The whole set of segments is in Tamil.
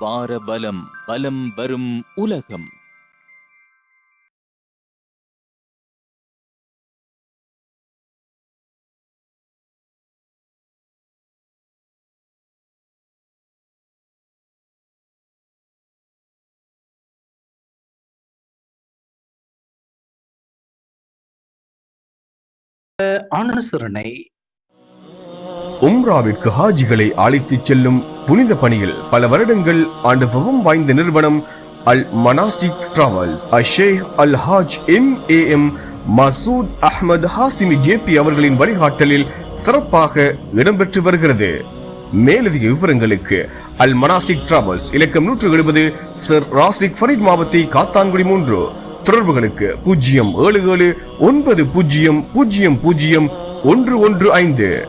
பாரபலம் பலம் வரும் உலகம். அனுசரணை உம்ராவிற்கு ஹாஜிகளை அழைத்துச் செல்லும் புனித பணியில் பல வருடங்கள் அனுபவம் வாய்ந்த நிறுவனம் Al Manasik travels. Ashsheikh Al Haj M A M Masood Ahmed Hashimi JP அவர்களின் வழிகாட்டலில் சிறப்பாக இடம்பெற்று வருகிறது. மேலதிக விவரங்களுக்கு அல் மனாசிக் டிராவல்ஸ் இலக்கம் நூற்று எழுபது சர் ராசிக் ஃபரீத் மாவத்தை காத்தான்குடி மூன்று. தொடர்புகளுக்கு பூஜ்ஜியம் ஏழு ஏழு ஒன்பது பூஜ்ஜியம் பூஜ்ஜியம் பூஜ்ஜியம் ஒன்று ஒன்று ஐந்து.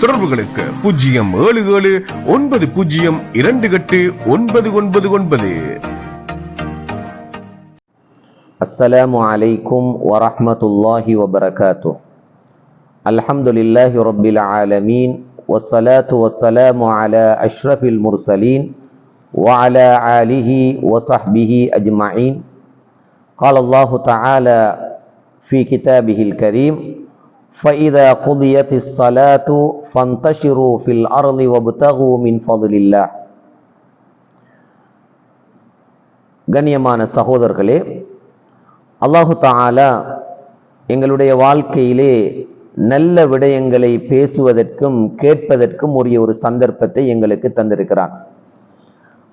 தொடர்புகளுக்கு பூஜ்ஜியம் ஏழு ஏழு ஒன்பது பூஜ்ஜியம் இரண்டு எட்டு ஒன்பது ஒன்பது ஒன்பது السلام عليكم ورحمة الله وبركاته الحمد لله رب العالمين والصلاة والسلام على أشرف المرسلين وعلى آله وصحبه أجمعين قال الله تعالى في كتابه الكريم فإذا قضيت الصلاة فانتشروا في الأرض وابتغوا من فضل الله கண்ணியமான சகோதரர்களே அல்லாஹு தாலா எங்களுடைய வாழ்க்கையிலே நல்ல விடயங்களை பேசுவதற்கும் கேட்பதற்கும் உரிய ஒரு சந்தர்ப்பத்தை எங்களுக்கு தந்திருக்கிறான்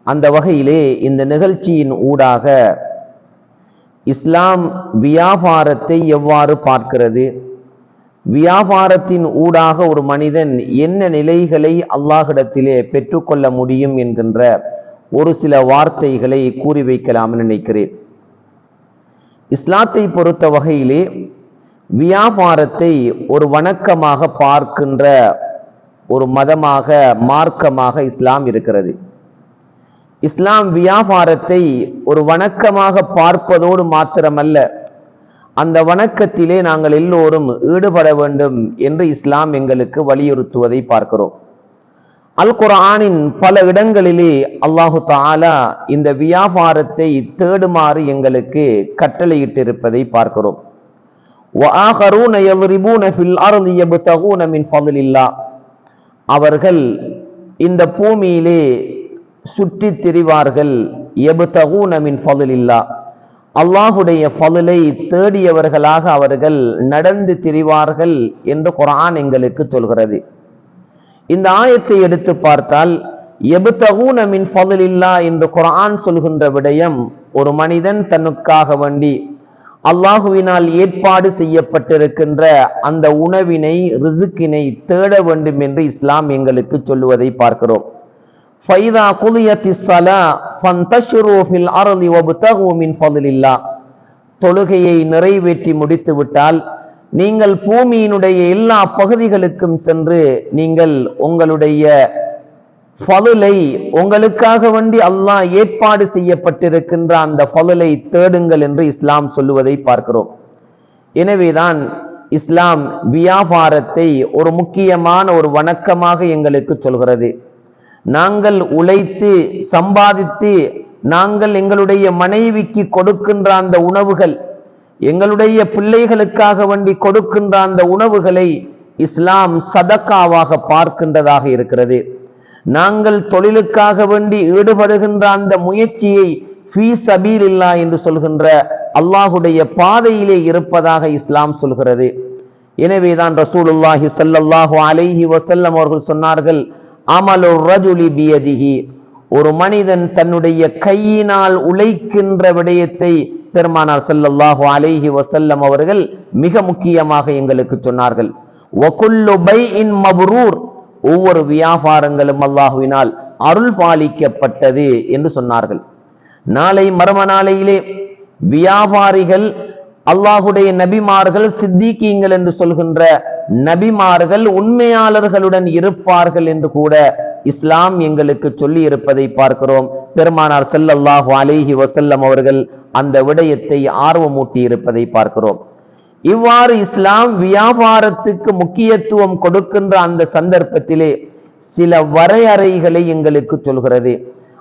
அந்த வகையிலே இந்த நிகழ்ச்சியின் ஊடாக இஸ்லாம் வியாபாரத்தை எவ்வாறு பார்க்கிறது வியாபாரத்தின் ஊடாக ஒரு மனிதன் என்ன நிலைகளை அல்லாஹிடத்திலே பெற்றுக்கொள்ள முடியும் என்கின்ற ஒரு சில வார்த்தைகளை கூறி வைக்கலாம் நினைக்கிறேன். இஸ்லாத்தை பொறுத்த வகையிலே வியாபாரத்தை ஒரு வணக்கமாக பார்க்கின்ற ஒரு மதமாக மார்க்கமாக இஸ்லாம் இருக்கிறது. இஸ்லாம் வியாபாரத்தை ஒரு வணக்கமாக பார்ப்பதோடு மாத்திரமல்ல அந்த வணக்கத்திலே நாங்கள் எல்லோரும் ஈடுபட வேண்டும் என்று இஸ்லாம் எங்களுக்கு வலியுறுத்துவதை பார்க்கிறோம். அல் குரானின் பல இடங்களிலே அல்லாஹு தாலா இந்த வியாபாரத்தை தேடுமாறு எங்களுக்கு கட்டளையிட்டிருப்பதை பார்க்கிறோம். அவர்கள் இந்த பூமியிலே சுற்றித் திரிவார்கள். எபுதகூனமின் இல்லா அல்லாஹுடைய ஃபதுலை தேடியவர்களாக அவர்கள் நடந்து திரிவார்கள் என்று குரான் எங்களுக்கு சொல்கிறது. இந்த ஆயத்தை எடுத்து பார்த்தால் எபுதகூன மின் இல்லா என்று குரான் சொல்கின்ற விடயம் ஒரு மனிதன் தனுக்காக வேண்டி அல்லாஹுவினால் ஏற்பாடு செய்யப்பட்டிருக்கின்ற அந்த உணவினை ரிசுக்கினை தேட வேண்டும் என்று இஸ்லாம் எங்களுக்கு சொல்லுவதை பார்க்கிறோம். ஃபைதா குலியத்தி சலா ஃபந்தஷிரு ஃபில் அர்தி வப்தகு மின் தொழுகையை நிறைவேற்றி முடித்து விட்டால் நீங்கள் பூமியினுடைய எல்லா பகுதிகளுக்கும் சென்று நீங்கள் உங்களுடைய ஃபலுலை உங்களுக்காக வேண்டி அல்லாஹ் ஏற்பாடு செய்யப்பட்டிருக்கின்ற அந்த ஃபலுலை தேடுங்கள் என்று இஸ்லாம் சொல்லுவதை பார்க்கிறோம். எனவேதான் இஸ்லாம் வியாபாரத்தை ஒரு முக்கியமான ஒரு வணக்கமாக எங்களுக்கு சொல்கிறது. நாங்கள் உழைத்து சம்பாதித்து நாங்கள் எங்களுடைய மனைவிக்கு கொடுக்கின்ற அந்த உணவுகள் எங்களுடைய பிள்ளைகளுக்காக வேண்டி கொடுக்கின்ற அந்த உணவுகளை இஸ்லாம் சதக்காவாக பார்க்கின்றதாக இருக்கிறது. நாங்கள் தொழிலுக்காக வேண்டி ஈடுபடுகின்ற அந்த முயற்சியை ஃபீ சபீலில்லா என்று சொல்கின்ற அல்லாஹுடைய பாதையிலே இருப்பதாக இஸ்லாம் சொல்கிறது. எனவேதான் ரசூலுல்லாஹி ஸல்லல்லாஹு அலைஹி வசல்லம் அவர்கள் சொன்னார்கள் அமலு ரஜுலி பியதிஹி. ஒரு மனிதன் தன்னுடைய கையினால் உழைக்கின்ற விடயத்தை பெருமானார் ஸல்லல்லாஹு அலைஹி வசல்லம் அவர்கள் மிக முக்கியமாக எங்களுக்கு சொன்னார்கள். ஒகுல்லு பை இன் மபுரூர். ஒவ்வொரு வியாபாரங்களும் அல்லாஹுவினால் அருள் பாலிக்கப்பட்டது என்று சொன்னார்கள். நாளை மர்ம நாளையிலே வியாபாரிகள் அல்லாஹுடைய நபிமார்கள் சித்திகீங்கள் என்று சொல்கின்ற நபிமார்கள் உண்மையாளர்களுடன் இருப்பார்கள் என்று கூட இஸ்லாம் எங்களுக்கு சொல்லி இருப்பதை பார்க்கிறோம். பெருமானார் செல்லல்லாஹு அலேஹி வசல்லம் அவர்கள் அந்த விடயத்தை ஆர்வமூட்டி இருப்பதை பார்க்கிறோம். இவ்வாறு இஸ்லாம் வியாபாரத்துக்கு முக்கியத்துவம் கொடுக்கின்ற அந்த சந்தர்ப்பத்திலே சில வரையறைகளை எங்களுக்கு சொல்கிறது.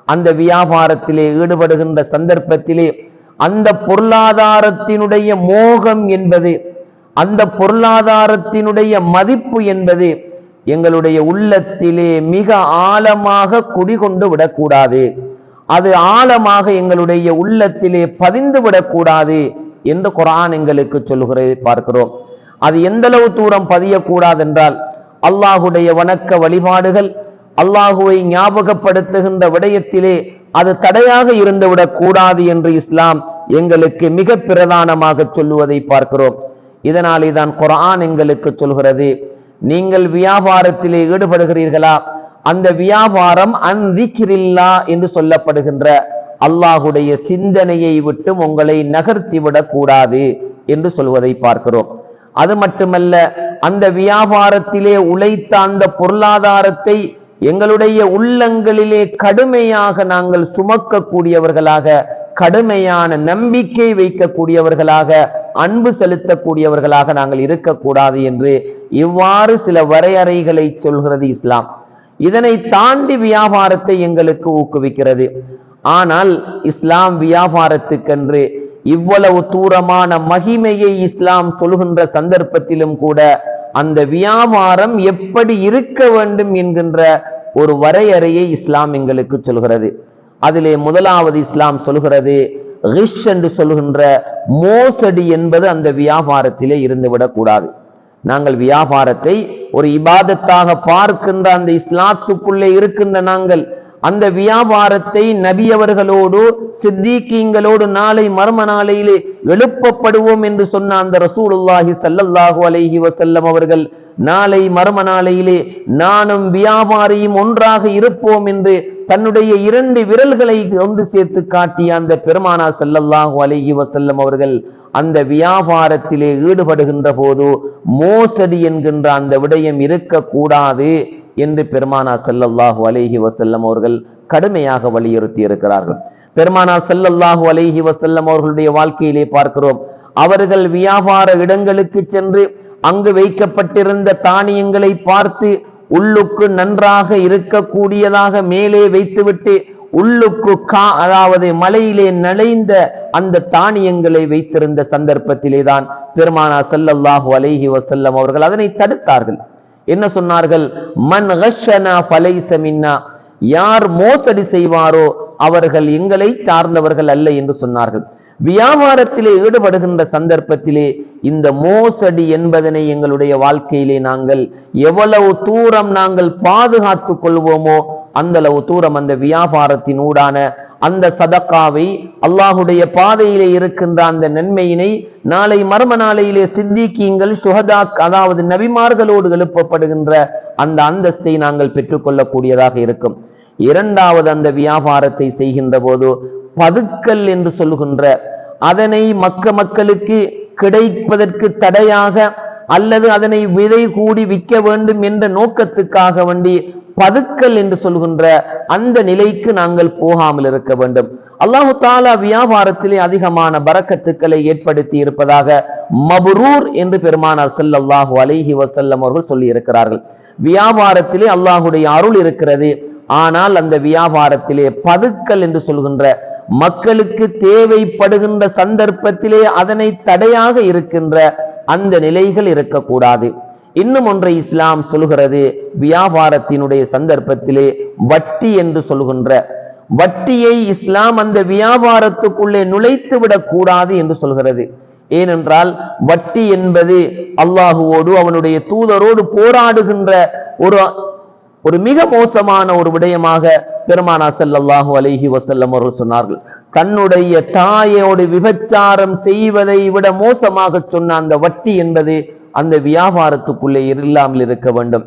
அந்த வியாபாரத்திலே ஈடுபடுகின்ற சந்தர்ப்பத்திலே அந்த பொருளாதாரத்தினுடைய மோகம் என்பது அந்த பொருளாதாரத்தினுடைய மதிப்பு என்பது எங்களுடைய உள்ளத்திலே மிக ஆழமாக குடிகொண்டு விடக்கூடாது. அது ஆழமாக எங்களுடைய உள்ளத்திலே பதிந்து விடக்கூடாது என்று குரான் எங்களுக்கு சொல்லுகிறதை. பார்க்கிறோம். அது எந்தளவு தூரம் பதியக்கூடாது என்றால் அல்லாஹுடைய வணக்க வழிபாடுகள் அல்லாஹுவை ஞாபகப்படுத்துகின்ற விடயத்திலே அது தடையாக இருந்துவிடக் கூடாது என்று இஸ்லாம் எங்களுக்கு மிக பிரதானமாக சொல்லுவதை பார்க்கிறோம். இதனாலே தான் குரான் எங்களுக்கு சொல்கிறது. நீங்கள் வியாபாரத்திலே ஈடுபடுகிறீர்களா? அந்த வியாபாரம் அந்திக்கிரில்லா என்று சொல்லப்படுகின்ற அல்லாஹுடைய சிந்தனையை விட்டு உங்களை நகர்த்திவிடக் கூடாது என்று சொல்வதை பார்க்கிறோம். அது மட்டுமல்ல அந்த வியாபாரத்திலே உழைத்த அந்த பொருளாதாரத்தை எங்களுடைய உள்ளங்களிலே கடுமையாக நாங்கள் சுமக்கக்கூடியவர்களாக கடுமையான நம்பிக்கை வைக்கக்கூடியவர்களாக அன்பு செலுத்தக்கூடியவர்களாக நாங்கள் இருக்கக்கூடாது என்று இவ்வாறு சில வரையறைகளை சொல்கிறது இஸ்லாம். இதனை தாண்டி வியாபாரத்தை எங்களுக்கு ஊக்குவிக்கிறது. ஆனால் இஸ்லாம் வியாபாரத்துக்கென்று இவ்வளவு தூரமான மகிமையை இஸ்லாம் சொல்கின்ற சந்தர்ப்பத்திலும் கூட அந்த வியாபாரம் எப்படி இருக்க வேண்டும் என்கின்ற ஒரு வரையறையை இஸ்லாம் எங்களுக்கு சொல்கிறது. அதிலே முதலாவது இஸ்லாம் சொல்கிறது ரிஷ் என்று சொல்கின்ற மோசடி என்பது அந்த வியாபாரத்திலே இருந்துவிடக்கூடாது நாங்கள் வியாபாரத்தை ஒரு இபாதத்தாக பார்க்கின்ற அந்த இஸ்லாத்துக்குள்ளே இருக்கின்ற நாங்கள் அந்த வியாபாரத்தை நபி அவர்களோடு சித்திகீங்களோடு நாளை மர்ம நாளையிலே எழுப்பப்படுவோம் என்று சொன்ன அந்த ரசூலுல்லாஹி சல்லல்லாஹு அலைஹி வசல்லம் அவர்கள் நாளை மர்ம நாளையிலே நானும் வியாபாரியும் ஒன்றாக இருப்போம் என்று தன்னுடைய இரண்டு விரல்களை ஒன்று சேர்த்து காட்டிய அந்த பெருமானா செல்லல்லாஹு அலைஹி வசல்லம் அவர்கள் அந்த வியாபாரத்திலே ஈடுபடுகின்ற போது மோசடி என்கின்ற அந்த விடயம் இருக்கக்கூடாது. என்று பெருமானா செல்லல்லாஹு அலேஹி வசல்லம் அவர்கள் கடுமையாக வலியுறுத்தி இருக்கிறார்கள் பெருமானா செல்லல்லாஹு அலேஹி வசல்லம் அவர்களுடைய வாழ்க்கையிலே பார்க்கிறோம். அவர்கள் வியாபார இடங்களுக்கு சென்று அங்கு வைக்கப்பட்டிருந்த தானியங்களை பார்த்து உள்ளுக்கு நன்றாக இருக்கக்கூடியதாக மேலே வைத்துவிட்டு உள்ளுக்கு கா அதாவது மலையிலே நனைந்த அந்த தானியங்களை வைத்திருந்த சந்தர்ப்பத்திலே தான் பெருமானா செல்லல்லாஹு அலைஹி வசல்லம் அவர்கள் அதனை தடுத்தார்கள். என்ன சொன்னார்கள்? மன் கஷனா மின்னா. யார் மோசடி செய்வாரோ அவர்கள் எங்களை சார்ந்தவர்கள் அல்ல என்று சொன்னார்கள். வியாபாரத்திலே ஈடுபடுகின்ற சந்தர்ப்பத்திலே இந்த மோசடி என்பதனை எங்களுடைய வாழ்க்கையிலே நாங்கள் எவ்வளவு தூரம் நாங்கள் பாதுகாத்து கொள்வோமோ அந்த அளவு தூரம் அந்த வியாபாரத்தின் ஊடான அந்த சதக்காவை அல்லாஹுடைய பாதையிலே இருக்கின்ற அந்த நன்மையினை நாளை மர்ம நாளையிலே சித்திக்கீங்கள் சுஹதாக் அதாவது நபிமார்களோடு எழுப்பப்படுகின்ற அந்த அந்தஸ்தை நாங்கள் பெற்றுக்கொள்ளக்கூடியதாக இருக்கும். இரண்டாவது அந்த வியாபாரத்தை செய்கின்ற போது பதுக்கல் என்று சொல்லுகின்ற அதனை மக்க மக்களுக்கு கிடைப்பதற்கு தடையாக அல்லது அதனை விதை கூடி விற்க வேண்டும் என்ற நோக்கத்துக்காக வேண்டி பதுக்கல் என்று சொல்கின்ற அந்த நிலைக்கு நாங்கள் போகாமல் இருக்க வேண்டும். அல்லாஹு தாலா வியாபாரத்திலே அதிகமான பறக்கத்துக்களை ஏற்படுத்தி இருப்பதாக மபுரூர் என்று பெருமானார் ஸல்லல்லாஹு அலிஹி வசல்லம் அவர்கள் சொல்லி இருக்கிறார்கள். வியாபாரத்திலே அல்லாஹுடைய அருள் இருக்கிறது. ஆனால் அந்த வியாபாரத்திலே பதுக்கல் என்று சொல்கின்ற மக்களுக்கு தேவைப்படுகின்ற சந்தர்ப்பத்திலே அதனை தடையாக இருக்கின்ற அந்த நிலைகள் இருக்கக்கூடாது. இன்னும் ஒன்றை இஸ்லாம் சொல்கிறது வியாபாரத்தினுடைய சந்தர்ப்பத்திலே வட்டி என்று சொல்கின்ற வட்டியை இஸ்லாம் அந்த வியாபாரத்துக்குள்ளே நுழைத்து விடக்கூடாது என்று சொல்கிறது. ஏனென்றால் வட்டி என்பது அல்லாஹுவோடு அவனுடைய தூதரோடு போராடுகின்ற ஒரு ஒரு மிக மோசமான ஒரு விடயமாக பெருமானா செல்லல்லாஹு அலைஹி வசல்லம் அவர்கள் சொன்னார்கள். தன்னுடைய தாயோடு விபச்சாரம் செய்வதை விட மோசமாக சொன்ன அந்த வட்டி என்பது அந்த வியாபாரத்துக்குள்ளே இல்லாமல் இருக்க வேண்டும்.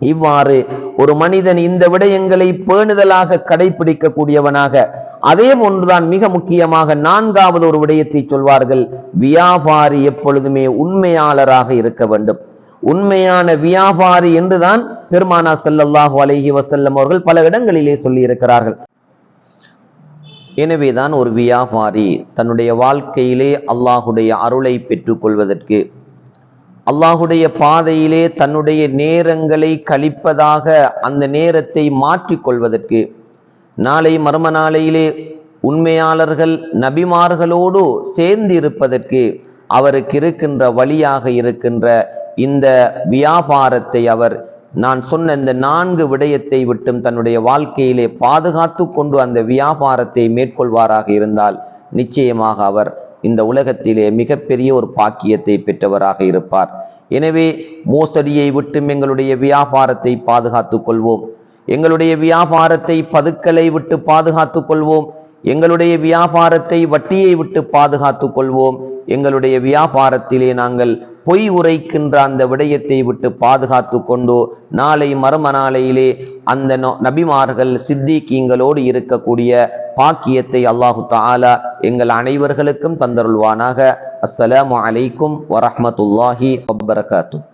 இவ்வாறு ஒரு மனிதன் இந்த விடயங்களை பேணுதலாக கடைபிடிக்கக்கூடியவனாக அதே போன்றுதான் மிக முக்கியமாக நான்காவது ஒரு விடயத்தை சொல்வார்கள். வியாபாரி எப்பொழுதுமே உண்மையாளராக இருக்க வேண்டும். உண்மையான வியாபாரி என்றுதான் பெருமானா செல்லல்லாஹு அலைஹி வசல்லம் அவர்கள் பல இடங்களிலே சொல்லி இருக்கிறார்கள் எனவேதான் ஒரு வியாபாரி தன்னுடைய வாழ்க்கையிலே அல்லாஹுடைய அருளை பெற்றுக்கொள்வதற்கு அல்லாஹுடைய பாதையிலே தன்னுடைய நேரங்களை கழிப்பதாக அந்த நேரத்தை மாற்றிக்கொள்வதற்கு நாளை மர்ம நாளையிலே உண்மையாளர்கள் நபிமார்களோடு சேர்ந்து இருப்பதற்கு அவருக்கு இருக்கின்ற வழியாக இருக்கின்ற இந்த வியாபாரத்தை அவர் நான் சொன்ன இந்த நான்கு விடயத்தை விட்டும் தன்னுடைய வாழ்க்கையிலே பாதுகாத்து கொண்டு அந்த வியாபாரத்தை மேற்கொள்வாராக இருந்தால் நிச்சயமாக அவர் இந்த உலகத்திலே மிகப்பெரிய ஒரு பாக்கியத்தை பெற்றவராக இருப்பார். எனவே மோசடியை விட்டும் எங்களுடைய வியாபாரத்தை பாதுகாத்துக் கொள்வோம். எங்களுடைய வியாபாரத்தை பதுக்கலை விட்டு பாதுகாத்துக் கொள்வோம். எங்களுடைய வியாபாரத்தை வட்டியை விட்டு பாதுகாத்துக் கொள்வோம். எங்களுடைய வியாபாரத்திலே நாங்கள் பொய் உரைக்கின்ற அந்த விடயத்தை விட்டு பாதுகாத்து கொண்டு நாளை மர்ம நாளையிலே அந்த நபிமார்கள் சித்திகீங்களோடு இருக்கக்கூடிய பாக்கியத்தை அல்லாஹு தாலா எங்கள் அனைவர்களுக்கும் தந்தருள்வானாக. அஸ்ஸலாமு அலைக்கும் வரஹ்மத்துல்லாஹி வபரகாத்துஹ்.